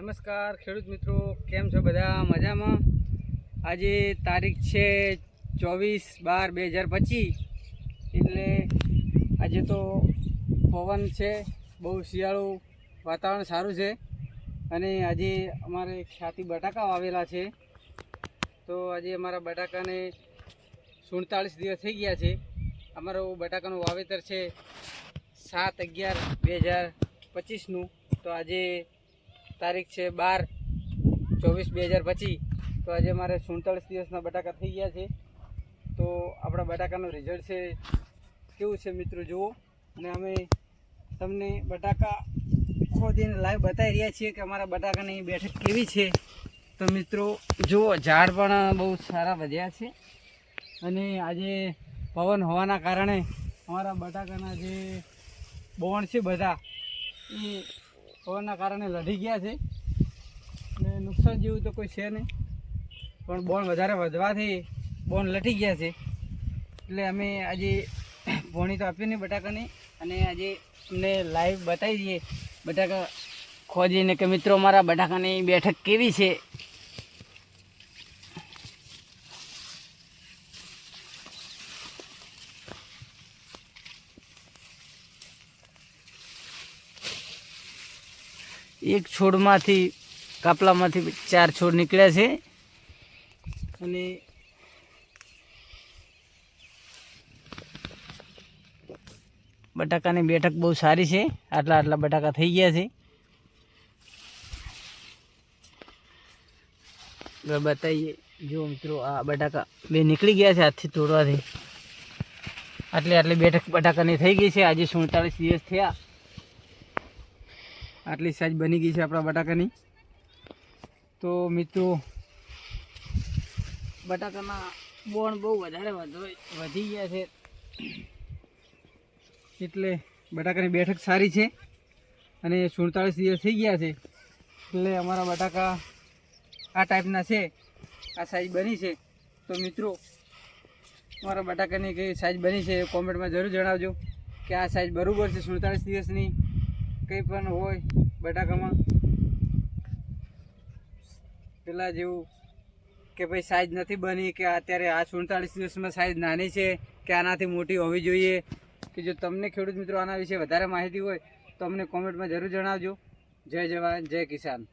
નમસ્કાર, ખેડૂત મિત્રો, કેમ છો બધા? મજામાં? આજે તારીખ છે ચોવીસ બાર બે હજાર પચીસ. એટલે આજે તો પવન છે, બહુ શિયાળું વાતાવરણ સારું છે. અને આજે અમારે ખ્યાતિ બટાકા વાવેલા છે. તો આજે અમારા બટાકાને સુડતાલીસ દિવસ થઈ ગયા છે. અમારું બટાકાનું વાવેતર છે સાત અગિયાર બે હજાર પચીસનું. તો આજે તારીખ છે બાર ચોવીસ બે હજાર પચીસ. તો આજે મારે સુડતાલીસ દિવસના બટાકા થઈ ગયા છે. તો આપણા બટાકાનું રિઝલ્ટ છે કેવું છે મિત્રો, જુઓ. અને અમે તમને બટાકા ખોદીને લાઈવ બતાવી રહ્યા છીએ કે અમારા બટાકાની બેઠક કેવી છે. તો મિત્રો, જુઓ, ઝાડ પણ બહુ સારા વધ્યા છે. અને આજે પવન હોવાના કારણે અમારા બટાકાના જે બોણ છે બધા, એ પવનના કારણે લડી ગયા છે. ને નુકસાન જેવું તો કોઈ છે નહીં. પણ બોન વધારે વધવાથી બોન લટી ગયા છે. એટલે અમે આજે ભોણી તો આપી નહીં બટાકાની. અને આજે અમને લાઈવ બતાવી દઈએ બટાકા ખોજીને કે મિત્રો, મારા બટાકાની બેઠક કેવી છે? એક છોડમાંથી, કાપલામાંથી ચાર છોડ નીકળ્યા છે. અને બટાકાની બેઠક બહુ સારી છે. આટલા આટલા બટાકા થઈ ગયા છે. બતાવીએ. જો મિત્રો, આ બટાકા બે નીકળી ગયા છે હાથથી તોડવાથી. આટલી આટલી બેઠક બટાકાની થઈ ગઈ છે. આજે સુડતાલીસ દિવસ થયા. આટલી સાઈઝ બની ગઈ છે આપણા બટાકાની. તો મિત્રો બટાકાના બોણ બહુ વધારે વધો- ગયા છે. એટલે બટાકાની બેઠક સારી છે અને સુડતાલીસ દિવસ થઈ ગયા છે. એટલે અમારા બટાકા આ ટાઈપના છે, આ સાઈઝ બની છે. તો મિત્રો, અમારા બટાકાની કઈ સાઈઝ બની છે કોમેન્ટમાં જરૂર જણાવજો કે આ સાઈઝ બરાબર છે સુડતાળીસ દિવસની? કંઈ પણ હોય બટાકામાં, પેલા જેવું કે ભાઈ સાઈઝ નથી બની, કે અત્યારે આ સુડતાલીસ દિવસમાં સાઈઝ નાની છે, કે આનાથી મોટી હોવી જોઈએ, કે જો તમને ખેડૂત મિત્રો આના વિશે વધારે માહિતી હોય, તો અમને કોમેન્ટમાં જરૂર જણાવજો. જય જવાન, જય કિસાન.